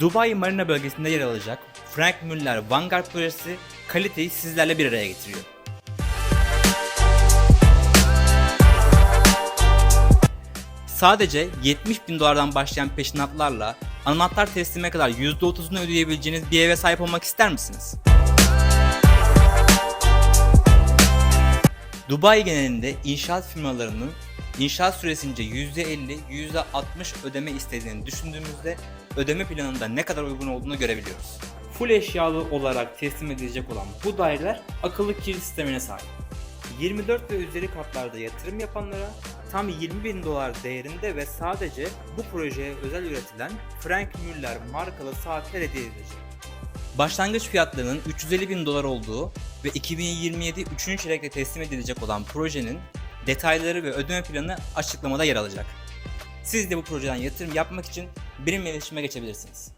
Dubai Marina bölgesinde yer alacak Frank Müller Vanguard projesi kaliteyi sizlerle bir araya getiriyor. Sadece 70 bin dolardan başlayan peşinatlarla anahtar teslime kadar %30'unu ödeyebileceğiniz bir eve sahip olmak ister misiniz? Dubai genelinde inşaat firmalarının inşaat süresince %50, %60 ödeme istediğini düşündüğümüzde ödeme planında ne kadar uygun olduğunu görebiliyoruz. Full eşyalı olarak teslim edilecek olan bu daireler akıllı kilit sistemine sahip. 24 ve üzeri katlarda yatırım yapanlara tam 20 bin dolar değerinde ve sadece bu projeye özel üretilen Frank Müller markalı saatler hediye edilecek. Başlangıç fiyatlarının 350 bin dolar olduğu ve 2027 3. çeyrekte teslim edilecek olan projenin detayları ve ödeme planı açıklamada yer alacak. Siz de bu projeden yatırım yapmak için benimle iletişime geçebilirsiniz.